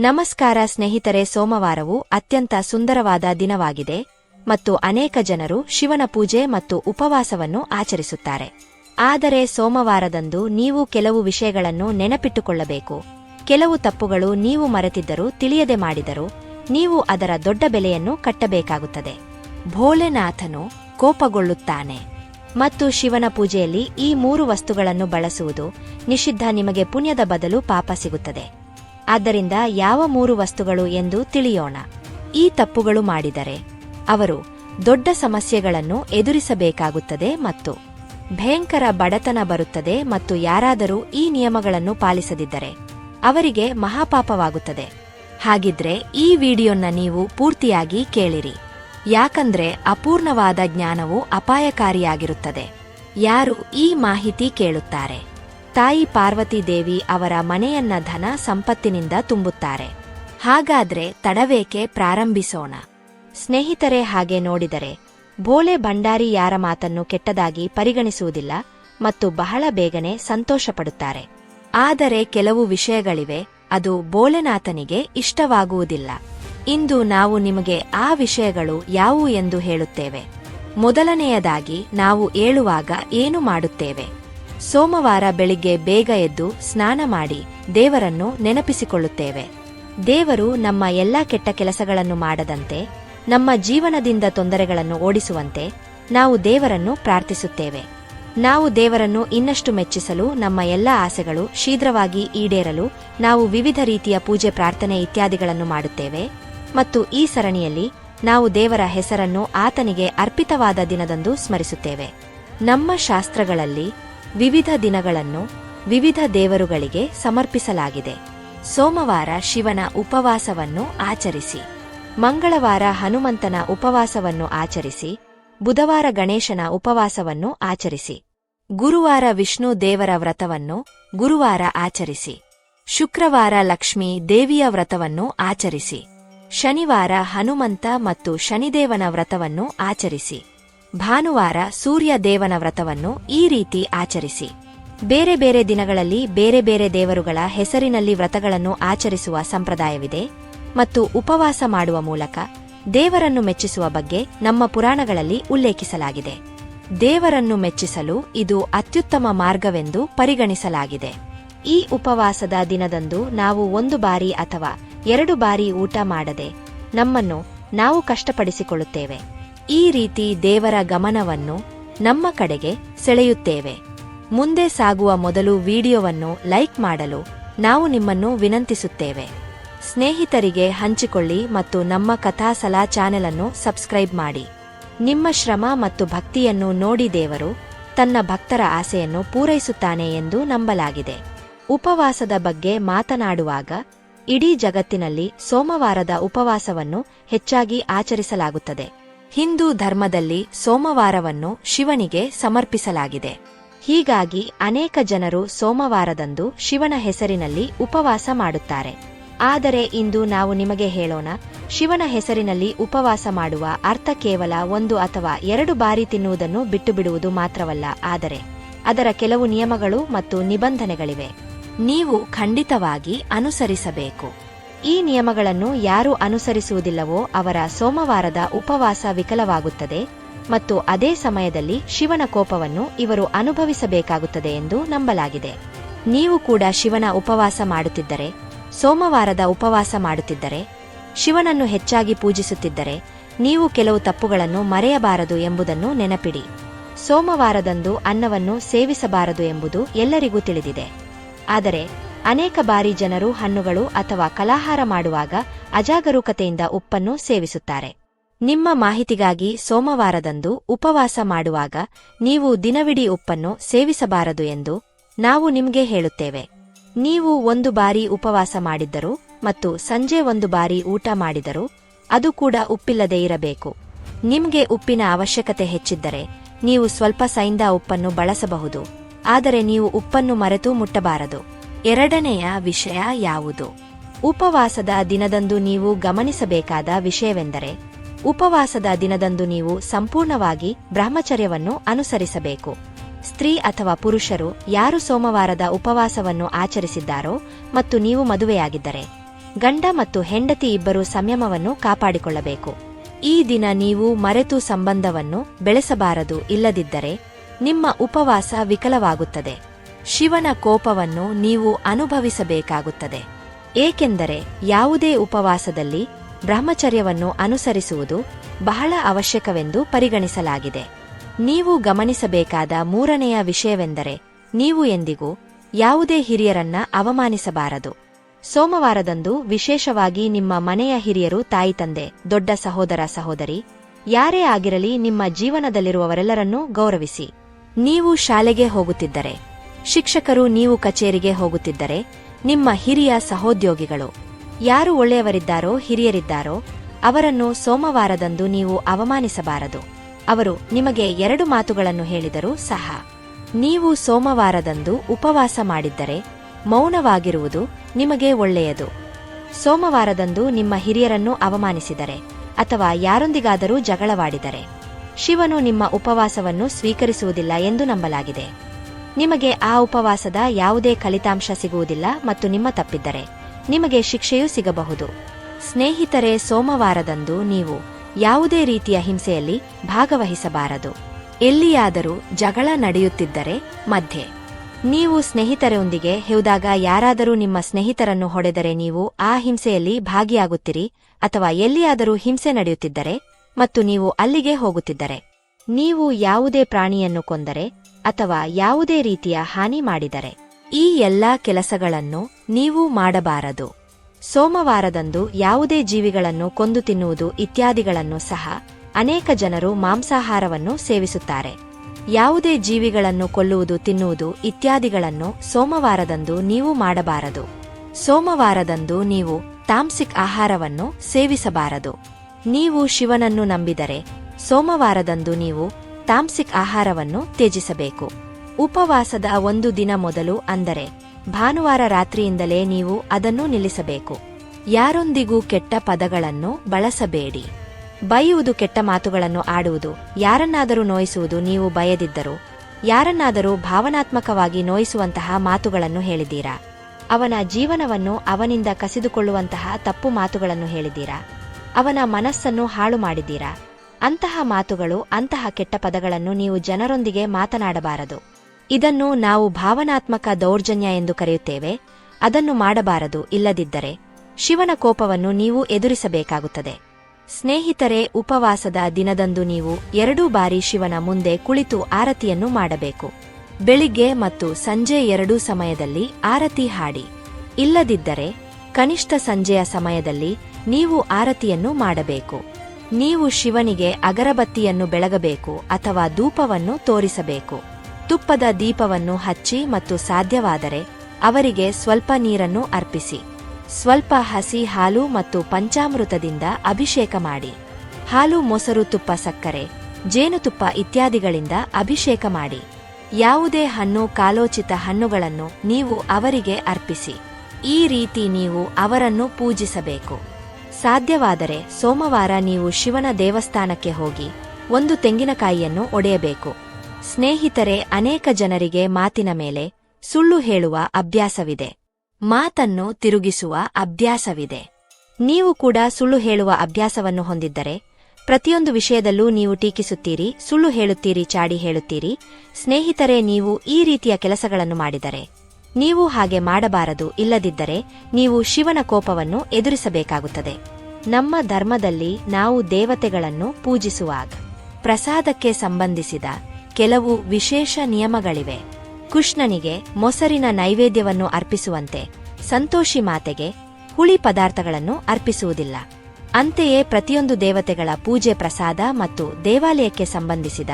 ನಮಸ್ಕಾರ ಸ್ನೇಹಿತರೆ, ಸೋಮವಾರವು ಅತ್ಯಂತ ಸುಂದರವಾದ ದಿನವಾಗಿದೆ ಮತ್ತು ಅನೇಕ ಜನರು ಶಿವನ ಪೂಜೆ ಮತ್ತು ಉಪವಾಸವನ್ನು ಆಚರಿಸುತ್ತಾರೆ. ಆದರೆ ಸೋಮವಾರದಂದು ನೀವು ಕೆಲವು ವಿಷಯಗಳನ್ನು ನೆನಪಿಟ್ಟುಕೊಳ್ಳಬೇಕು. ಕೆಲವು ತಪ್ಪುಗಳು ನೀವು ಮರೆತಿದ್ದರೂ ತಿಳಿಯದೆ ಮಾಡಿದರೂ ನೀವು ಅದರ ದೊಡ್ಡ ಬೆಲೆಯನ್ನು ಕಟ್ಟಬೇಕಾಗುತ್ತದೆ. ಭೋಲೆನಾಥನು ಕೋಪಗೊಳ್ಳುತ್ತಾನೆ ಮತ್ತು ಶಿವನ ಪೂಜೆಯಲ್ಲಿ ಈ ಮೂರು ವಸ್ತುಗಳನ್ನು ಬಳಸುವುದು ನಿಷಿದ್ಧ ನಿಮಗೆ ಪುಣ್ಯದ ಬದಲು ಪಾಪ ಸಿಗುತ್ತದೆ. ಆದ್ದರಿಂದ ಯಾವ ಮೂರು ವಸ್ತುಗಳು ಎಂದು ತಿಳಿಯೋಣ. ಈ ತಪ್ಪುಗಳು ಮಾಡಿದರೆ ಅವರು ದೊಡ್ಡ ಸಮಸ್ಯೆಗಳನ್ನು ಎದುರಿಸಬೇಕಾಗುತ್ತದೆ ಮತ್ತು ಭಯಂಕರ ಬಡತನ ಬರುತ್ತದೆ ಮತ್ತು ಯಾರಾದರೂ ಈ ನಿಯಮಗಳನ್ನು ಪಾಲಿಸದಿದ್ದರೆ ಅವರಿಗೆ ಮಹಾಪಾಪವಾಗುತ್ತದೆ. ಹಾಗಿದ್ರೆ ಈ ವಿಡಿಯೋನ್ನ ನೀವು ಪೂರ್ತಿಯಾಗಿ ಕೇಳಿರಿ. ಯಾಕಂದ್ರೆ ಅಪೂರ್ಣವಾದ ಜ್ಞಾನವು ಅಪಾಯಕಾರಿಯಾಗಿರುತ್ತದೆ. ಯಾರು ಈ ಮಾಹಿತಿ ಕೇಳುತ್ತಾರೆ? ತಾಯಿ ಪಾರ್ವತಿ ದೇವಿ ಅವರ ಮನೆಯನ್ನ ಧನ ಸಂಪತ್ತಿನಿಂದ ತುಂಬುತ್ತಾರೆ. ಹಾಗಾದ್ರೆ ತಡವೇಕೆ ಪ್ರಾರಂಭಿಸೋಣ? ಸ್ನೇಹಿತರೆ ಹಾಗೆ ನೋಡಿದರೆ ಬೋಲೆ ಭಂಡಾರಿ ಯಾರ ಮಾತನ್ನು ಕೆಟ್ಟದಾಗಿ ಪರಿಗಣಿಸುವುದಿಲ್ಲ ಮತ್ತು ಬಹಳ ಬೇಗನೆ ಸಂತೋಷಪಡುತ್ತಾರೆ. ಆದರೆ ಕೆಲವು ವಿಷಯಗಳಿವೆ, ಅದು ಬೋಲೆನಾಥನಿಗೆ ಇಷ್ಟವಾಗುವುದಿಲ್ಲ. ಇಂದು ನಾವು ನಿಮಗೆ ಆ ವಿಷಯಗಳು ಯಾವುವು ಎಂದು ಹೇಳುತ್ತೇವೆ. ಮೊದಲನೆಯದಾಗಿ ನಾವು ಏಳುವಾಗ ಏನು ಮಾಡುತ್ತೇವೆ? ಸೋಮವಾರ ಬೆಳಿಗ್ಗೆ ಬೇಗ ಎದ್ದು ಸ್ನಾನ ಮಾಡಿ ದೇವರನ್ನು ನೆನಪಿಸಿಕೊಳ್ಳುತ್ತೇವೆ. ದೇವರು ನಮ್ಮ ಎಲ್ಲಾ ಕೆಟ್ಟ ಕೆಲಸಗಳನ್ನು ಮಾಡದಂತೆ, ನಮ್ಮ ಜೀವನದಿಂದ ತೊಂದರೆಗಳನ್ನು ಓಡಿಸುವಂತೆ ನಾವು ದೇವರನ್ನು ಪ್ರಾರ್ಥಿಸುತ್ತೇವೆ. ನಾವು ದೇವರನ್ನು ಇನ್ನಷ್ಟು ಮೆಚ್ಚಿಸಲು, ನಮ್ಮ ಎಲ್ಲ ಆಸೆಗಳು ಶೀಘ್ರವಾಗಿ ಈಡೇರಲು ನಾವು ವಿವಿಧ ರೀತಿಯ ಪೂಜೆ ಪ್ರಾರ್ಥನೆ ಇತ್ಯಾದಿಗಳನ್ನು ಮಾಡುತ್ತೇವೆ. ಮತ್ತು ಈ ಸರಣಿಯಲ್ಲಿ ನಾವು ದೇವರ ಹೆಸರನ್ನು ಆತನಿಗೆ ಅರ್ಪಿತವಾದ ದಿನದಂದು ಸ್ಮರಿಸುತ್ತೇವೆ. ನಮ್ಮ ಶಾಸ್ತ್ರಗಳಲ್ಲಿ ವಿವಿಧ ದಿನಗಳನ್ನು ವಿವಿಧ ದೇವರುಗಳಿಗೆ ಸಮರ್ಪಿಸಲಾಗಿದೆ. ಸೋಮವಾರ ಶಿವನ ಉಪವಾಸವನ್ನು ಆಚರಿಸಿ. ಮಂಗಳವಾರ ಹನುಮಂತನ ಉಪವಾಸವನ್ನು ಆಚರಿಸಿ. ಬುಧವಾರ ಗಣೇಶನ ಉಪವಾಸವನ್ನು ಆಚರಿಸಿ. ಗುರುವಾರ ವಿಷ್ಣು ದೇವರ ವ್ರತವನ್ನು ಗುರುವಾರ ಆಚರಿಸಿ. ಶುಕ್ರವಾರ ಲಕ್ಷ್ಮೀ ದೇವಿಯ ವ್ರತವನ್ನು ಆಚರಿಸಿ. ಶನಿವಾರ ಹನುಮಂತ ಮತ್ತು ಶನಿದೇವನ ವ್ರತವನ್ನು ಆಚರಿಸಿ. ಭಾನುವಾರ ಸೂರ್ಯ ದೇವನ ವ್ರತವನ್ನು ಈ ರೀತಿ ಆಚರಿಸಿ. ಬೇರೆ ಬೇರೆ ದಿನಗಳಲ್ಲಿ ಬೇರೆ ಬೇರೆ ದೇವರುಗಳ ಹೆಸರಿನಲ್ಲಿ ವ್ರತಗಳನ್ನು ಆಚರಿಸುವ ಸಂಪ್ರದಾಯವಿದೆ ಮತ್ತು ಉಪವಾಸ ಮಾಡುವ ಮೂಲಕ ದೇವರನ್ನು ಮೆಚ್ಚಿಸುವ ಬಗ್ಗೆ ನಮ್ಮ ಪುರಾಣಗಳಲ್ಲಿ ಉಲ್ಲೇಖಿಸಲಾಗಿದೆ. ದೇವರನ್ನು ಮೆಚ್ಚಿಸಲು ಇದು ಅತ್ಯುತ್ತಮ ಮಾರ್ಗವೆಂದು ಪರಿಗಣಿಸಲಾಗಿದೆ. ಈ ಉಪವಾಸದ ದಿನದಂದು ನಾವು ಒಂದು ಬಾರಿ ಅಥವಾ ಎರಡು ಬಾರಿ ಊಟ ಮಾಡದೆ ನಮ್ಮನ್ನು ನಾವು ಕಷ್ಟಪಡಿಸಿಕೊಳ್ಳುತ್ತೇವೆ. ಈ ರೀತಿ ದೇವರ ಗಮನವನ್ನು ನಮ್ಮ ಕಡೆಗೆ ಸೆಳೆಯುತ್ತೇವೆ. ಮುಂದೆ ಸಾಗುವ ಮೊದಲು ವಿಡಿಯೋವನ್ನು ಲೈಕ್ ಮಾಡಲು ನಾವು ನಿಮ್ಮನ್ನು ವಿನಂತಿಸುತ್ತೇವೆ. ಸ್ನೇಹಿತರಿಗೆ ಹಂಚಿಕೊಳ್ಳಿ ಮತ್ತು ನಮ್ಮ ಕಥಾಸಲಾ ಚಾನೆಲ್ ಅನ್ನು ಸಬ್ಸ್ಕ್ರೈಬ್ ಮಾಡಿ. ನಿಮ್ಮ ಶ್ರಮ ಮತ್ತು ಭಕ್ತಿಯನ್ನು ನೋಡಿ ದೇವರು ತನ್ನ ಭಕ್ತರ ಆಸೆಯನ್ನು ಪೂರೈಸುತ್ತಾನೆ ಎಂದು ನಂಬಲಾಗಿದೆ. ಉಪವಾಸದ ಬಗ್ಗೆ ಮಾತನಾಡುವಾಗ ಇಡೀ ಜಗತ್ತಿನಲ್ಲಿ ಸೋಮವಾರದ ಉಪವಾಸವನ್ನು ಹೆಚ್ಚಾಗಿ ಆಚರಿಸಲಾಗುತ್ತದೆ. ಹಿಂದೂ ಧರ್ಮದಲ್ಲಿ ಸೋಮವಾರವನ್ನು ಶಿವನಿಗೆ ಸಮರ್ಪಿಸಲಾಗಿದೆ. ಹೀಗಾಗಿ ಅನೇಕ ಜನರು ಸೋಮವಾರದಂದು ಶಿವನ ಹೆಸರಿನಲ್ಲಿ ಉಪವಾಸ ಮಾಡುತ್ತಾರೆ. ಆದರೆ ಇಂದು ನಾವು ನಿಮಗೆ ಹೇಳೋಣ, ಶಿವನ ಹೆಸರಿನಲ್ಲಿ ಉಪವಾಸ ಮಾಡುವ ಅರ್ಥ ಕೇವಲ ಒಂದು ಅಥವಾ ಎರಡು ಬಾರಿ ತಿನ್ನುವುದನ್ನು ಬಿಟ್ಟು ಬಿಡುವುದು ಮಾತ್ರವಲ್ಲ, ಆದರೆ ಅದರ ಕೆಲವು ನಿಯಮಗಳು ಮತ್ತು ನಿಬಂಧನೆಗಳಿವೆ. ನೀವು ಖಂಡಿತವಾಗಿ ಅನುಸರಿಸಬೇಕು. ಈ ನಿಯಮಗಳನ್ನು ಯಾರು ಅನುಸರಿಸುವುದಿಲ್ಲವೋ ಅವರ ಸೋಮವಾರದ ಉಪವಾಸ ವಿಕಲವಾಗುತ್ತದೆ ಮತ್ತು ಅದೇ ಸಮಯದಲ್ಲಿ ಶಿವನ ಕೋಪವನ್ನು ಇವರು ಅನುಭವಿಸಬೇಕಾಗುತ್ತದೆ ಎಂದು ನಂಬಲಾಗಿದೆ. ನೀವು ಕೂಡ ಶಿವನ ಉಪವಾಸ ಮಾಡುತ್ತಿದ್ದರೆ, ಸೋಮವಾರದ ಉಪವಾಸ ಮಾಡುತ್ತಿದ್ದರೆ, ಶಿವನನ್ನು ಹೆಚ್ಚಾಗಿ ಪೂಜಿಸುತ್ತಿದ್ದರೆ, ನೀವು ಕೆಲವು ತಪ್ಪುಗಳನ್ನು ಮರೆಯಬಾರದು ಎಂಬುದನ್ನು ನೆನಪಿಡಿ. ಸೋಮವಾರದಂದು ಅನ್ನವನ್ನು ಸೇವಿಸಬಾರದು ಎಂಬುದು ಎಲ್ಲರಿಗೂ ತಿಳಿದಿದೆ. ಆದರೆ ಅನೇಕ ಬಾರಿ ಜನರು ಹಣ್ಣುಗಳು ಅಥವಾ ಕಲಾಹಾರ ಮಾಡುವಾಗ ಅಜಾಗರೂಕತೆಯಿಂದ ಉಪ್ಪನ್ನು ಸೇವಿಸುತ್ತಾರೆ. ನಿಮ್ಮ ಮಾಹಿತಿಗಾಗಿ ಸೋಮವಾರದಂದು ಉಪವಾಸ ಮಾಡುವಾಗ ನೀವು ದಿನವಿಡೀ ಉಪ್ಪನ್ನು ಸೇವಿಸಬಾರದು ಎಂದು ನಾವು ನಿಮಗೆ ಹೇಳುತ್ತೇವೆ. ನೀವು ಒಂದು ಬಾರಿ ಉಪವಾಸ ಮಾಡಿದ್ದರು ಮತ್ತು ಸಂಜೆ ಒಂದು ಬಾರಿ ಊಟ ಮಾಡಿದರು ಅದು ಕೂಡ ಉಪ್ಪಿಲ್ಲದೆ ಇರಬೇಕು. ನಿಮಗೆ ಉಪ್ಪಿನ ಅವಶ್ಯಕತೆ ಹೆಚ್ಚಿದ್ದರೆ ನೀವು ಸ್ವಲ್ಪ ಸೈಂದ ಉಪ್ಪನ್ನು ಬಳಸಬಹುದು. ಆದರೆ ನೀವು ಉಪ್ಪನ್ನು ಮರೆತು ಮುಟ್ಟಬಾರದು. ಎರಡನೆಯ ವಿಷಯ ಯಾವುದು? ಉಪವಾಸದ ದಿನದಂದು ನೀವು ಗಮನಿಸಬೇಕಾದ ವಿಷಯವೆಂದರೆ, ಉಪವಾಸದ ದಿನದಂದು ನೀವು ಸಂಪೂರ್ಣವಾಗಿ ಬ್ರಹ್ಮಚರ್ಯವನ್ನು ಅನುಸರಿಸಬೇಕು. ಸ್ತ್ರೀ ಅಥವಾ ಪುರುಷರು ಯಾರು ಸೋಮವಾರದ ಉಪವಾಸವನ್ನು ಆಚರಿಸಿದ್ದಾರೋ ಮತ್ತು ನೀವು ಮದುವೆಯಾಗಿದ್ದರೆ, ಗಂಡ ಮತ್ತು ಹೆಂಡತಿ ಇಬ್ಬರು ಸಂಯಮವನ್ನು ಕಾಪಾಡಿಕೊಳ್ಳಬೇಕು. ಈ ದಿನ ನೀವು ಮರೆತು ಸಂಬಂಧವನ್ನು ಬೆಳೆಸಬಾರದು ಇಲ್ಲದಿದ್ದರೆ, ನಿಮ್ಮ ಉಪವಾಸ ವಿಕಲವಾಗುತ್ತದೆ. ಶಿವನ ಕೋಪವನ್ನು ನೀವು ಅನುಭವಿಸಬೇಕಾಗುತ್ತದೆ. ಏಕೆಂದರೆ ಯಾವುದೇ ಉಪವಾಸದಲ್ಲಿ ಬ್ರಹ್ಮಚರ್ಯವನ್ನು ಅನುಸರಿಸುವುದು ಬಹಳ ಅವಶ್ಯಕವೆಂದು ಪರಿಗಣಿಸಲಾಗಿದೆ. ನೀವು ಗಮನಿಸಬೇಕಾದ ಮೂರನೆಯ ವಿಷಯವೆಂದರೆ ನೀವು ಎಂದಿಗೂ ಯಾವುದೇ ಹಿರಿಯರನ್ನ ಅವಮಾನಿಸಬಾರದು. ಸೋಮವಾರದಂದು ವಿಶೇಷವಾಗಿ ನಿಮ್ಮ ಮನೆಯ ಹಿರಿಯರು ತಾಯಿ ತಂದೆ, ದೊಡ್ಡ ಸಹೋದರ ಸಹೋದರಿ, ಯಾರೇ ಆಗಿರಲಿ ನಿಮ್ಮ ಜೀವನದಲ್ಲಿರುವವರೆಲ್ಲರನ್ನೂ ಗೌರವಿಸಿ. ನೀವು ಶಾಲೆಗೆ ಹೋಗುತ್ತಿದ್ದರೆ ಶಿಕ್ಷಕರು ನೀವು ಕಚೇರಿಗೆ ಹೋಗುತ್ತಿದ್ದರೆ ನಿಮ್ಮ ಹಿರಿಯ ಸಹೋದ್ಯೋಗಿಗಳು ಯಾರು ಒಳ್ಳೆಯವರಿದ್ದಾರೋ ಹಿರಿಯರಿದ್ದಾರೋ ಅವರನ್ನು ಸೋಮವಾರದಂದು ನೀವು ಅವಮಾನಿಸಬಾರದು. ಅವರು ನಿಮಗೆ ಎರಡು ಮಾತುಗಳನ್ನು ಹೇಳಿದರೂ ಸಹ. ನೀವು ಸೋಮವಾರದಂದು ಉಪವಾಸ ಮಾಡಿದ್ದರೆ ಮೌನವಾಗಿರುವುದು ನಿಮಗೆ ಒಳ್ಳೆಯದು. ಸೋಮವಾರದಂದು ನಿಮ್ಮ ಹಿರಿಯರನ್ನು ಅವಮಾನಿಸಿದರೆ ಅಥವಾ ಯಾರೊಂದಿಗಾದರೂ ಜಗಳವಾಡಿದರೆ ಶಿವನು ನಿಮ್ಮ ಉಪವಾಸವನ್ನು ಸ್ವೀಕರಿಸುವುದಿಲ್ಲ ಎಂದು ನಂಬಲಾಗಿದೆ. ನಿಮಗೆ ಆ ಉಪವಾಸದ ಯಾವುದೇ ಫಲಿತಾಂಶ ಸಿಗುವುದಿಲ್ಲ ಮತ್ತು ನಿಮ್ಮ ತಪ್ಪಿದ್ದರೆ ನಿಮಗೆ ಶಿಕ್ಷೆಯೂ ಸಿಗಬಹುದು. ಸ್ನೇಹಿತರೆ, ಸೋಮವಾರದಂದು ನೀವು ಯಾವುದೇ ರೀತಿಯ ಹಿಂಸೆಯಲ್ಲಿ ಭಾಗವಹಿಸಬಾರದು. ಎಲ್ಲಿಯಾದರೂ ಜಗಳ ನಡೆಯುತ್ತಿದ್ದರೆ ಮಧ್ಯೆ. ನೀವು ಸ್ನೇಹಿತರೊಂದಿಗೆ ಹೋದಾಗ ಯಾರಾದರೂ ನಿಮ್ಮ ಸ್ನೇಹಿತರನ್ನು ಹೊಡೆದರೆ ನೀವು ಆ ಹಿಂಸೆಯಲ್ಲಿ ಭಾಗಿಯಾಗುತ್ತೀರಿ ಅಥವಾ ಎಲ್ಲಿಯಾದರೂ ಹಿಂಸೆ ನಡೆಯುತ್ತಿದ್ದರೆ ಮತ್ತು ನೀವು ಅಲ್ಲಿಗೆ ಹೋಗುತ್ತಿದ್ದರೆ. ನೀವು ಯಾವುದೇ ಪ್ರಾಣಿಯನ್ನು ಕೊಂದರೆ ಅಥವಾ ಯಾವುದೇ ರೀತಿಯ ಹಾನಿ ಮಾಡಿದರೆ, ಈ ಎಲ್ಲಾ ಕೆಲಸಗಳನ್ನು ನೀವು ಮಾಡಬಾರದು. ಸೋಮವಾರದಂದು ಯಾವುದೇ ಜೀವಿಗಳನ್ನು ಕೊಂದು ತಿನ್ನುವುದು ಇತ್ಯಾದಿಗಳನ್ನು ಸಹ ಅನೇಕ ಜನರು ಮಾಂಸಾಹಾರವನ್ನು ಸೇವಿಸುತ್ತಾರೆ. ಯಾವುದೇ ಜೀವಿಗಳನ್ನು ಕೊಲ್ಲುವುದು ತಿನ್ನುವುದು ಇತ್ಯಾದಿಗಳನ್ನು ಸೋಮವಾರದಂದು ನೀವು ಮಾಡಬಾರದು. ಸೋಮವಾರದಂದು ನೀವು ತಾಮ್ಸಿಕ್ ಆಹಾರವನ್ನು ಸೇವಿಸಬಾರದು. ನೀವು ಶಿವನನ್ನು ನಂಬಿದರೆ, ಸೋಮವಾರದಂದು ನೀವು ತಾಮ್ಸಿಕ್ ಆಹಾರವನ್ನು ತ್ಯಜಿಸಬೇಕು. ಉಪವಾಸದ ಒಂದು ದಿನ ಮೊದಲು ಅಂದರೆ ಭಾನುವಾರ ರಾತ್ರಿಯಿಂದಲೇ ನೀವು ಅದನ್ನು ನಿಲ್ಲಿಸಬೇಕು. ಯಾರೊಂದಿಗೂ ಕೆಟ್ಟ ಪದಗಳನ್ನು ಬಳಸಬೇಡಿ. ಬೈಯುವುದು ಕೆಟ್ಟ ಮಾತುಗಳನ್ನು ಆಡುವುದು, ಯಾರನ್ನಾದರೂ ನೋಯಿಸುವುದು ನೀವು ಬಯದಿದ್ದರೂ, ಯಾರನ್ನಾದರೂ ಭಾವನಾತ್ಮಕವಾಗಿ ನೋಯಿಸುವಂತಹ ಮಾತುಗಳನ್ನು ಹೇಳಿದ್ದೀರಾ? ಅವನ ಜೀವನವನ್ನು ಅವನಿಂದ ಕಸಿದುಕೊಳ್ಳುವಂತಹ ತಪ್ಪು ಮಾತುಗಳನ್ನು ಹೇಳಿದ್ದೀರಾ? ಅವನ ಮನಸ್ಸನ್ನು ಹಾಳು ಮಾಡಿದ್ದೀರಾ ಅಂತಹ ಮಾತುಗಳು, ಅಂತಹ ಕೆಟ್ಟ ಪದಗಳನ್ನು ನೀವು ಜನರೊಂದಿಗೆ ಮಾತನಾಡಬಾರದು. ಇದನ್ನು ನಾವು ಭಾವನಾತ್ಮಕ ದೌರ್ಜನ್ಯ ಎಂದು ಕರೆಯುತ್ತೇವೆ. ಅದನ್ನು ಮಾಡಬಾರದು, ಇಲ್ಲದಿದ್ದರೆ ಶಿವನ ಕೋಪವನ್ನು ನೀವು ಎದುರಿಸಬೇಕಾಗುತ್ತದೆ. ಸ್ನೇಹಿತರೆ, ಉಪವಾಸದ ದಿನದಂದು ನೀವು ಎರಡೂ ಬಾರಿ ಶಿವನ ಮುಂದೆ ಕುಳಿತು ಆರತಿಯನ್ನು ಮಾಡಬೇಕು. ಬೆಳಿಗ್ಗೆ ಮತ್ತು ಸಂಜೆ ಎರಡೂ ಸಮಯದಲ್ಲಿ ಆರತಿ ಹಾಡಿ. ಇಲ್ಲದಿದ್ದರೆ ಕನಿಷ್ಠ ಸಂಜೆಯ ಸಮಯದಲ್ಲಿ ನೀವು ಆರತಿಯನ್ನು ಮಾಡಬೇಕು. ನೀವು ಶಿವನಿಗೆ ಅಗರಬತ್ತಿಯನ್ನು ಬೆಳಗಬೇಕು ಅಥವಾ ಧೂಪವನ್ನು ತೋರಿಸಬೇಕು. ತುಪ್ಪದ ದೀಪವನ್ನು ಹಚ್ಚಿ ಮತ್ತು ಸಾಧ್ಯವಾದರೆ ಅವರಿಗೆ ಸ್ವಲ್ಪ ನೀರನ್ನು ಅರ್ಪಿಸಿ. ಸ್ವಲ್ಪ ಹಸಿ ಹಾಲು ಮತ್ತು ಪಂಚಾಮೃತದಿಂದ ಅಭಿಷೇಕ ಮಾಡಿ. ಹಾಲು ಮೊಸರು ತುಪ್ಪ ಸಕ್ಕರೆ, ಜೇನುತುಪ್ಪ ಇತ್ಯಾದಿಗಳಿಂದ ಅಭಿಷೇಕ ಮಾಡಿ. ಯಾವುದೇ ಹಣ್ಣು ಕಾಲೋಚಿತ ಹಣ್ಣುಗಳನ್ನು ನೀವು ಅವರಿಗೆ ಅರ್ಪಿಸಿ. ಈ ರೀತಿ ನೀವು ಅವರನ್ನು ಪೂಜಿಸಬೇಕು. ಸಾಧ್ಯವಾದರೆ ಸೋಮವಾರ ನೀವು ಶಿವನ ದೇವಸ್ಥಾನಕ್ಕೆ ಹೋಗಿ ಒಂದು ತೆಂಗಿನಕಾಯಿಯನ್ನು ಒಡೆಯಬೇಕು. ಸ್ನೇಹಿತರೆ, ಅನೇಕ ಜನರಿಗೆ ಮಾತಿನ ಮೇಲೆ ಸುಳ್ಳು ಹೇಳುವ ಅಭ್ಯಾಸವಿದೆ. ಮಾತನ್ನು ತಿರುಗಿಸುವ ಅಭ್ಯಾಸವಿದೆ. ನೀವು ಕೂಡ ಸುಳ್ಳು ಹೇಳುವ ಅಭ್ಯಾಸವನ್ನು ಹೊಂದಿದ್ದರೆ, ಪ್ರತಿಯೊಂದು ವಿಷಯದಲ್ಲೂ ನೀವು ಟೀಕಿಸುತ್ತೀರಿ, ಸುಳ್ಳು ಹೇಳುತ್ತೀರಿ, ಚಾಡಿ ಹೇಳುತ್ತೀರಿ. ಸ್ನೇಹಿತರೆ, ನೀವು ಈ ರೀತಿಯ ಕೆಲಸಗಳನ್ನು ಮಾಡಿದರೆ ನೀವು ಹಾಗೆ ಮಾಡಬಾರದು, ಇಲ್ಲದಿದ್ದರೆ ನೀವು ಶಿವನ ಕೋಪವನ್ನು ಎದುರಿಸಬೇಕಾಗುತ್ತದೆ. ನಮ್ಮ ಧರ್ಮದಲ್ಲಿ ನಾವು ದೇವತೆಗಳನ್ನು ಪೂಜಿಸುವಾಗ, ಪ್ರಸಾದಕ್ಕೆ ಸಂಬಂಧಿಸಿದ ಕೆಲವು ವಿಶೇಷ ನಿಯಮಗಳಿವೆ. ಕೃಷ್ಣನಿಗೆ ಮೊಸರಿನ ನೈವೇದ್ಯವನ್ನು ಅರ್ಪಿಸುವಂತೆ, ಸಂತೋಷಿ ಮಾತೆಗೆ ಹುಳಿ ಪದಾರ್ಥಗಳನ್ನು ಅರ್ಪಿಸುವುದಿಲ್ಲ. ಅಂತೆಯೇ ಪ್ರತಿಯೊಂದು ದೇವತೆಗಳ ಪೂಜೆ ಪ್ರಸಾದ ಮತ್ತು ದೇವಾಲಯಕ್ಕೆ ಸಂಬಂಧಿಸಿದ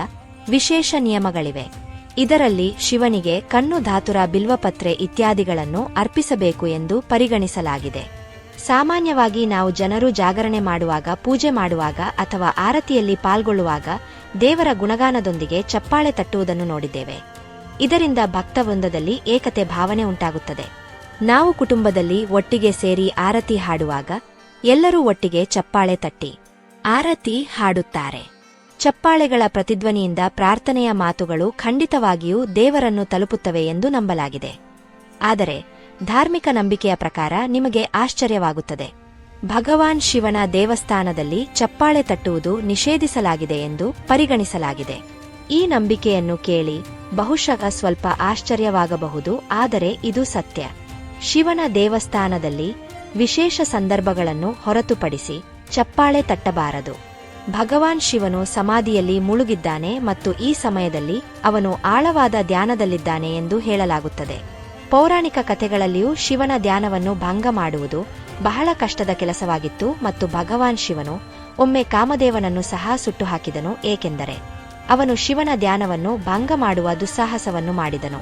ವಿಶೇಷ ನಿಯಮಗಳಿವೆ. ಇದರಲ್ಲಿ ಶಿವನಿಗೆ ಕಣ್ಣು ಧಾತುರ ಬಿಲ್ವಪತ್ರೆ ಇತ್ಯಾದಿಗಳನ್ನು ಅರ್ಪಿಸಬೇಕು ಎಂದು ಪರಿಗಣಿಸಲಾಗಿದೆ. ಸಾಮಾನ್ಯವಾಗಿ ನಾವು ಜನರು ಜಾಗರಣೆ ಮಾಡುವಾಗ, ಪೂಜೆ ಮಾಡುವಾಗ ಅಥವಾ ಆರತಿಯಲ್ಲಿ ಪಾಲ್ಗೊಳ್ಳುವಾಗ ದೇವರ ಗುಣಗಾನದೊಂದಿಗೆ ಚಪ್ಪಾಳೆ ತಟ್ಟುವುದನ್ನು ನೋಡಿದ್ದೇವೆ. ಇದರಿಂದ ಭಕ್ತವೃಂದದಲ್ಲಿ ಏಕತೆ ಭಾವನೆ ಉಂಟಾಗುತ್ತದೆ. ನಾವು ಕುಟುಂಬದಲ್ಲಿ ಒಟ್ಟಿಗೆ ಸೇರಿ ಆರತಿ ಹಾಡುವಾಗ ಎಲ್ಲರೂ ಒಟ್ಟಿಗೆ ಚಪ್ಪಾಳೆ ತಟ್ಟಿ, ಆರತಿ ಹಾಡುತ್ತಾರೆ. ಚಪ್ಪಾಳೆಗಳ ಪ್ರತಿಧ್ವನಿಯಿಂದ ಪ್ರಾರ್ಥನೆಯ ಮಾತುಗಳು ಖಂಡಿತವಾಗಿಯೂ ದೇವರನ್ನು ತಲುಪುತ್ತವೆ ಎಂದು ನಂಬಲಾಗಿದೆ. ಆದರೆ, ಧಾರ್ಮಿಕ ನಂಬಿಕೆಯ ಪ್ರಕಾರ ನಿಮಗೆ ಆಶ್ಚರ್ಯವಾಗುತ್ತದೆ. ಭಗವಾನ್ ಶಿವನ ದೇವಸ್ಥಾನದಲ್ಲಿ ಚಪ್ಪಾಳೆ ತಟ್ಟುವುದು ನಿಷೇಧಿಸಲಾಗಿದೆ ಎಂದು ಪರಿಗಣಿಸಲಾಗಿದೆ. ಈ ನಂಬಿಕೆಯನ್ನು ಕೇಳಿ ಬಹುಶಃ ಸ್ವಲ್ಪ ಆಶ್ಚರ್ಯವಾಗಬಹುದು, ಆದರೆ ಇದು ಸತ್ಯ. ಶಿವನ ದೇವಸ್ಥಾನದಲ್ಲಿ ವಿಶೇಷ ಸಂದರ್ಭಗಳನ್ನು ಹೊರತುಪಡಿಸಿ ಚಪ್ಪಾಳೆ ತಟ್ಟಬಾರದು. ಭಗವಾನ್ ಶಿವನು ಸಮಾಧಿಯಲ್ಲಿ ಮುಳುಗಿದ್ದಾನೆ ಮತ್ತು ಈ ಸಮಯದಲ್ಲಿ ಅವನು ಆಳವಾದ ಧ್ಯಾನದಲ್ಲಿದ್ದಾನೆ ಎಂದು ಹೇಳಲಾಗುತ್ತದೆ. ಪೌರಾಣಿಕ ಕಥೆಗಳಲ್ಲಿಯೂ ಶಿವನ ಧ್ಯಾನವನ್ನು ಭಂಗ ಮಾಡುವುದು ಬಹಳ ಕಷ್ಟದ ಕೆಲಸವಾಗಿತ್ತು ಮತ್ತು ಭಗವಾನ್ ಶಿವನು ಒಮ್ಮೆ ಕಾಮದೇವನನ್ನು ಸಹ ಸುಟ್ಟು ಹಾಕಿದನು ಏಕೆಂದರೆ ಅವನು ಶಿವನ ಧ್ಯಾನವನ್ನು ಭಂಗ ಮಾಡುವ ದುಸ್ಸಾಹಸವನ್ನು ಮಾಡಿದನು.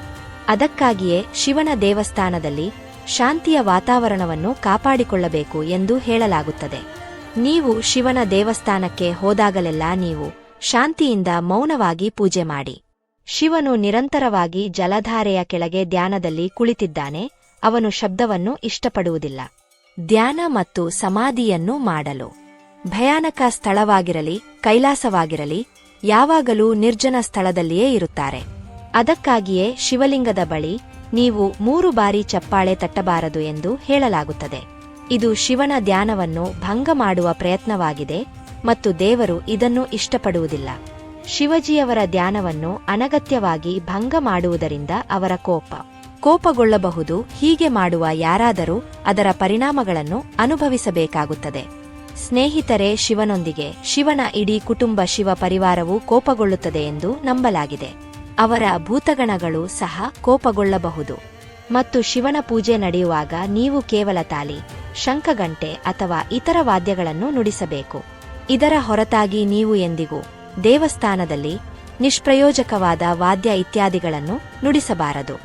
ಅದಕ್ಕಾಗಿಯೇ ಶಿವನ ದೇವಸ್ಥಾನದಲ್ಲಿ ಶಾಂತಿಯ ವಾತಾವರಣವನ್ನು ಕಾಪಾಡಿಕೊಳ್ಳಬೇಕು ಎಂದು ಹೇಳಲಾಗುತ್ತದೆ. ನೀವು ಶಿವನ ದೇವಸ್ಥಾನಕ್ಕೆ ಹೋದಾಗಲೆಲ್ಲ ನೀವು ಶಾಂತಿಯಿಂದ ಮೌನವಾಗಿ ಪೂಜೆ ಮಾಡಿ. ಶಿವನು ನಿರಂತರವಾಗಿ ಜಲಧಾರೆಯ ಕೆಳಗೆ ಧ್ಯಾನದಲ್ಲಿ ಕುಳಿತಿದ್ದಾನೆ, ಅವನು ಶಬ್ದವನ್ನು ಇಷ್ಟಪಡುವುದಿಲ್ಲ. ಧ್ಯಾನ ಮತ್ತು ಸಮಾಧಿಯನ್ನು ಮಾಡಲು. ಭಯಾನಕ ಸ್ಥಳವಾಗಿರಲಿ, ಕೈಲಾಸವಾಗಿರಲಿ, ಯಾವಾಗಲೂ ನಿರ್ಜನ ಸ್ಥಳದಲ್ಲಿಯೇ ಇರುತ್ತಾರೆ. ಅದಕ್ಕಾಗಿಯೇ ಶಿವಲಿಂಗದ ಬಳಿ ನೀವು ಮೂರು ಬಾರಿ ಚಪ್ಪಾಳೆ ತಟ್ಟಬಾರದು ಎಂದು ಹೇಳಲಾಗುತ್ತದೆ. ಇದು ಶಿವನ ಧ್ಯಾನವನ್ನು ಭಂಗ ಮಾಡುವ ಪ್ರಯತ್ನವಾಗಿದೆ ಮತ್ತು ದೇವರು ಇದನ್ನು ಇಷ್ಟಪಡುವುದಿಲ್ಲ. ಶಿವಜಿಯವರ ಧ್ಯಾನವನ್ನು ಅನಗತ್ಯವಾಗಿ ಭಂಗ ಮಾಡುವುದರಿಂದ ಅವರ ಕೋಪ. ಕೋಪಗೊಳ್ಳಬಹುದು, ಹೀಗೆ ಮಾಡುವ ಯಾರಾದರೂ ಅದರ ಪರಿಣಾಮಗಳನ್ನು ಅನುಭವಿಸಬೇಕಾಗುತ್ತದೆ. ಸ್ನೇಹಿತರೇ, ಶಿವನೊಂದಿಗೆ, ಶಿವನ ಇಡೀ ಕುಟುಂಬ ಶಿವ ಪರಿವಾರವು ಕೋಪಗೊಳ್ಳುತ್ತದೆ ಎಂದು ನಂಬಲಾಗಿದೆ. ಅವರ ಭೂತಗಣಗಳು ಸಹ ಕೋಪಗೊಳ್ಳಬಹುದು. ಮತ್ತು ಶಿವನ ಪೂಜೆ ನಡೆಯುವಾಗ ನೀವು ಕೇವಲ ತಾಲಿ ಶಂಖಗಂಟೆ ಅಥವಾ ಇತರ ವಾದ್ಯಗಳನ್ನು ನುಡಿಸಬೇಕು. ಇದರ ಹೊರತಾಗಿ ನೀವು ಎಂದಿಗೂ ದೇವಸ್ಥಾನದಲ್ಲಿ ನಿಷ್ಪ್ರಯೋಜಕವಾದ ವಾದ್ಯ ಇತ್ಯಾದಿಗಳನ್ನು ನುಡಿಸಬಾರದು.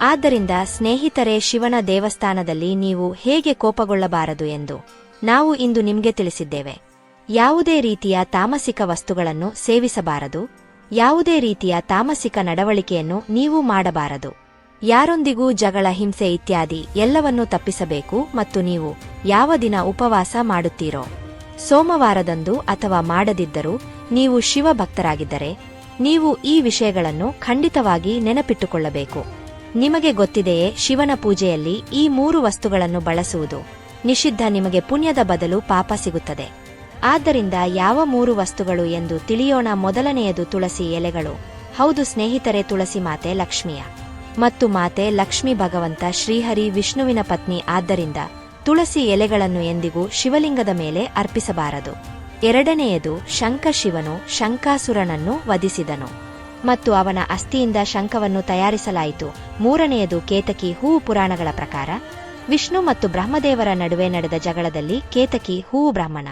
ಆದ್ದರಿಂದ ಸ್ನೇಹಿತರೆ, ಶಿವನ ದೇವಸ್ಥಾನದಲ್ಲಿ ನೀವು ಹೇಗೆ ಕೋಪಗೊಳ್ಳಬಾರದು ಎಂದು ನಾವು ಇಂದು ನಿಮಗೆ ತಿಳಿಸಿದ್ದೇವೆ. ಯಾವುದೇ ರೀತಿಯ ತಾಮಸಿಕ ವಸ್ತುಗಳನ್ನು ಸೇವಿಸಬಾರದು. ಯಾವುದೇ ರೀತಿಯ ತಾಮಸಿಕ ನಡವಳಿಕೆಯನ್ನು ನೀವು ಮಾಡಬಾರದು. ಯಾರೊಂದಿಗೂ ಜಗಳ, ಹಿಂಸೆ ಇತ್ಯಾದಿ ಎಲ್ಲವನ್ನೂ ತಪ್ಪಿಸಬೇಕು ಮತ್ತು ನೀವು ಯಾವ ದಿನ ಉಪವಾಸ ಮಾಡುತ್ತೀರೋ, ಸೋಮವಾರದಂದು ಅಥವಾ ಮಾಡದಿದ್ದರೂ ನೀವು ಶಿವಭಕ್ತರಾಗಿದ್ದರೆ ನೀವು ಈ ವಿಷಯಗಳನ್ನು ಖಂಡಿತವಾಗಿ ನೆನಪಿಟ್ಟುಕೊಳ್ಳಬೇಕು. ನಿಮಗೆ ಗೊತ್ತಿದೆಯೇ, ಶಿವನ ಪೂಜೆಯಲ್ಲಿ ಈ ಮೂರು ವಸ್ತುಗಳನ್ನು ಬಳಸುವುದು ನಿಷಿದ್ಧ, ನಿಮಗೆ ಪುಣ್ಯದ ಬದಲು ಪಾಪ ಸಿಗುತ್ತದೆ. ಆದ್ದರಿಂದ ಯಾವ ಮೂರು ವಸ್ತುಗಳು ಎಂದು ತಿಳಿಯೋಣ ಮೊದಲನೆಯದು ತುಳಸಿ ಎಲೆಗಳು. ಹೌದು ಸ್ನೇಹಿತರೆ, ತುಳಸಿ ಮಾತೆ ಲಕ್ಷ್ಮಿಯ. ಮತ್ತು ಮಾತೆ ಲಕ್ಷ್ಮಿ ಭಗವಂತ ಶ್ರೀಹರಿ ವಿಷ್ಣುವಿನ ಪತ್ನಿ ಆದ್ದರಿಂದ ತುಳಸಿ ಎಲೆಗಳನ್ನು ಎಂದಿಗೂ ಶಿವಲಿಂಗದ ಮೇಲೆ ಅರ್ಪಿಸಬಾರದು. ಎರಡನೆಯದು ಶಂಖಶಿವನು ಶಂಕಾಸುರನನ್ನು ವಧಿಸಿದನು ಮತ್ತು ಅವನ ಅಸ್ಥಿಯಿಂದ ಶಂಖವನ್ನು ತಯಾರಿಸಲಾಯಿತು. ಮೂರನೆಯದು ಕೇತಕಿ ಹೂವು ಪುರಾಣಗಳ ಪ್ರಕಾರ ವಿಷ್ಣು ಮತ್ತು ಬ್ರಹ್ಮದೇವರ ನಡುವೆ ನಡೆದ ಜಗಳದಲ್ಲಿ ಕೇತಕಿ ಹೂವು ಬ್ರಾಹ್ಮಣ.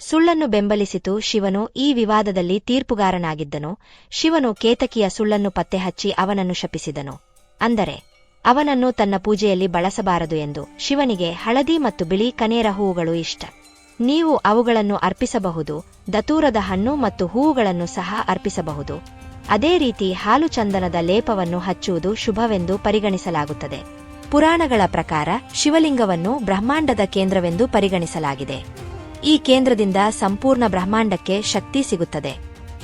ಸುಳ್ಳನ್ನು ಬೆಂಬಲಿಸಿತು ಶಿವನು ಈ ವಿವಾದದಲ್ಲಿ ತೀರ್ಪುಗಾರನಾಗಿದ್ದನು. ಶಿವನು ಕೇತಕಿಯ ಸುಳ್ಳನ್ನು ಪತ್ತೆಹಚ್ಚಿ ಅವನನ್ನು ಶಪಿಸಿದನು. ಅಂದರೆ, ಅವನನ್ನು ತನ್ನ ಪೂಜೆಯಲ್ಲಿ ಬಳಸಬಾರದು ಎಂದು ಶಿವನಿಗೆ ಹಳದಿ ಮತ್ತು ಬಿಳಿ ಕನೇರ ಹೂವುಗಳು ಇಷ್ಟ. ನೀವು ಅವುಗಳನ್ನು ಅರ್ಪಿಸಬಹುದು, ದತೂರದ ಹಣ್ಣು ಮತ್ತು ಹೂವುಗಳನ್ನು ಸಹ ಅರ್ಪಿಸಬಹುದು. ಅದೇ ರೀತಿ ಹಾಲು ಚಂದನದ ಲೇಪವನ್ನು ಹಚ್ಚುವುದು ಶುಭವೆಂದು ಪರಿಗಣಿಸಲಾಗುತ್ತದೆ. ಪುರಾಣಗಳ ಪ್ರಕಾರ ಶಿವಲಿಂಗವನ್ನು ಬ್ರಹ್ಮಾಂಡದ ಕೇಂದ್ರವೆಂದು ಪರಿಗಣಿಸಲಾಗಿದೆ. ಈ ಕೇಂದ್ರದಿಂದ ಸಂಪೂರ್ಣ ಬ್ರಹ್ಮಾಂಡಕ್ಕೆ ಶಕ್ತಿ ಸಿಗುತ್ತದೆ.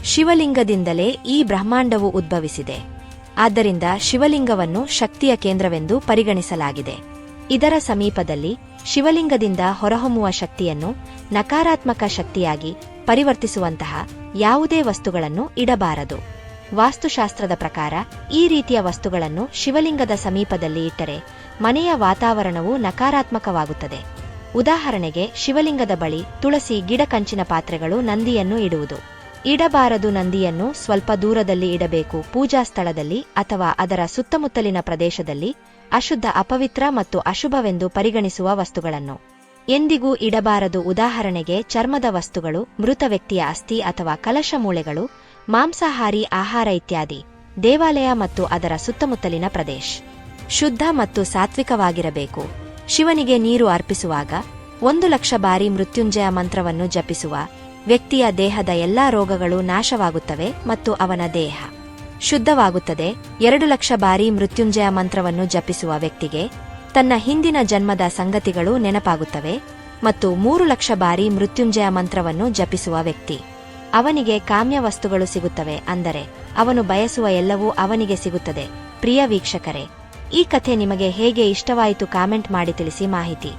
ಶಿವಲಿಂಗದಿಂದಲೇ ಈ ಬ್ರಹ್ಮಾಂಡವು ಉದ್ಭವಿಸಿದೆ. ಆದ್ದರಿಂದ ಶಿವಲಿಂಗವನ್ನು ಶಕ್ತಿಯ ಕೇಂದ್ರವೆಂದು ಪರಿಗಣಿಸಲಾಗಿದೆ. ಇದರ ಸಮೀಪದಲ್ಲಿ ಶಿವಲಿಂಗದಿಂದ ಹೊರಹೊಮ್ಮುವ ಶಕ್ತಿಯನ್ನು ನಕಾರಾತ್ಮಕ ಶಕ್ತಿಯಾಗಿ ಪರಿವರ್ತಿಸುವಂತಹ ಯಾವುದೇ ವಸ್ತುಗಳನ್ನು ಇಡಬಾರದು. ವಾಸ್ತುಶಾಸ್ತ್ರದ ಪ್ರಕಾರ ಈ ರೀತಿಯ ವಸ್ತುಗಳನ್ನು ಶಿವಲಿಂಗದ ಸಮೀಪದಲ್ಲಿ ಇಟ್ಟರೆ ಮನೆಯ ವಾತಾವರಣವು ನಕಾರಾತ್ಮಕವಾಗುತ್ತದೆ. ಉದಾಹರಣೆಗೆ ಶಿವಲಿಂಗದ ಬಳಿ ತುಳಸಿ ಗಿಡಕಂಚಿನ ಪಾತ್ರೆಗಳು ನಂದಿಯನ್ನು ಇಡುವುದು. ಇಡಬಾರದು ನಂದಿಯನ್ನು ಸ್ವಲ್ಪ ದೂರದಲ್ಲಿ ಇಡಬೇಕು. ಪೂಜಾ ಸ್ಥಳದಲ್ಲಿ ಅಥವಾ ಅದರ ಸುತ್ತಮುತ್ತಲಿನ ಪ್ರದೇಶದಲ್ಲಿ ಅಶುದ್ಧ, ಅಪವಿತ್ರ ಮತ್ತು ಅಶುಭವೆಂದು ಪರಿಗಣಿಸುವ ವಸ್ತುಗಳನ್ನು. ಎಂದಿಗೂ ಇಡಬಾರದು ಉದಾಹರಣೆಗೆ ಚರ್ಮದ ವಸ್ತುಗಳು, ಮೃತ ವ್ಯಕ್ತಿಯ ಅಸ್ಥಿ ಅಥವಾ ಕಲಶ ಮೂಳೆಗಳು, ಮಾಂಸಾಹಾರಿ, ಆಹಾರ ಇತ್ಯಾದಿ, ದೇವಾಲಯ ಮತ್ತು ಅದರ ಸುತ್ತಮುತ್ತಲಿನ ಪ್ರದೇಶ. ಶುದ್ಧ ಮತ್ತು ಸಾತ್ವಿಕವಾಗಿರಬೇಕು. ಶಿವನಿಗೆ ನೀರು ಅರ್ಪಿಸುವಾಗ ಒಂದು ಲಕ್ಷ ಬಾರಿ ಮೃತ್ಯುಂಜಯ ಮಂತ್ರವನ್ನು ಜಪಿಸುವ ವ್ಯಕ್ತಿಯ ದೇಹದ ಎಲ್ಲಾ ರೋಗಗಳು ನಾಶವಾಗುತ್ತವೆ ಮತ್ತು ಅವನ ದೇಹ ಶುದ್ಧವಾಗುತ್ತದೆ. ಎರಡು ಲಕ್ಷ ಬಾರಿ ಮೃತ್ಯುಂಜಯ ಮಂತ್ರವನ್ನು ಜಪಿಸುವ ವ್ಯಕ್ತಿಗೆ ತನ್ನ ಹಿಂದಿನ ಜನ್ಮದ ಸಂಗತಿಗಳು ನೆನಪಾಗುತ್ತವೆ ಮತ್ತು ಮೂರು ಲಕ್ಷ ಬಾರಿ ಮೃತ್ಯುಂಜಯ ಮಂತ್ರವನ್ನು ಜಪಿಸುವ ವ್ಯಕ್ತಿ ಅವನಿಗೆ ಕಾಮ್ಯ ವಸ್ತುಗಳು ಸಿಗುತ್ತವೆ ಅಂದರೆ ಅವನು ಬಯಸುವ ಎಲ್ಲವೂ ಅವನಿಗೆ ಸಿಗುತ್ತದೆ. ಪ್ರಿಯ ವೀಕ್ಷಕರೇ, ಈ ಕಥೆ ನಿಮಗೆ ಹೇಗೆ ಇಷ್ಟವಾಯಿತು ಕಾಮೆಂಟ್ ಮಾಡಿ ತಿಳಿಸಿ ಮಾಹಿತಿ.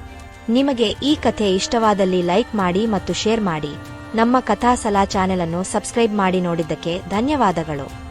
ನಿಮಗೆ ಈ ಕಥೆ ಇಷ್ಟವಾದಲ್ಲಿ ಲೈಕ್ ಮಾಡಿ ಮತ್ತು ಶೇರ್ ಮಾಡಿ. ನಮ್ಮ ಕಥಾಸಲಾ ಚಾನೆಲ್ ಅನ್ನು ಸಬ್ಸ್ಕ್ರೈಬ್ ಮಾಡಿ ನೋಡಿದ್ದಕ್ಕೆ ಧನ್ಯವಾದಗಳು.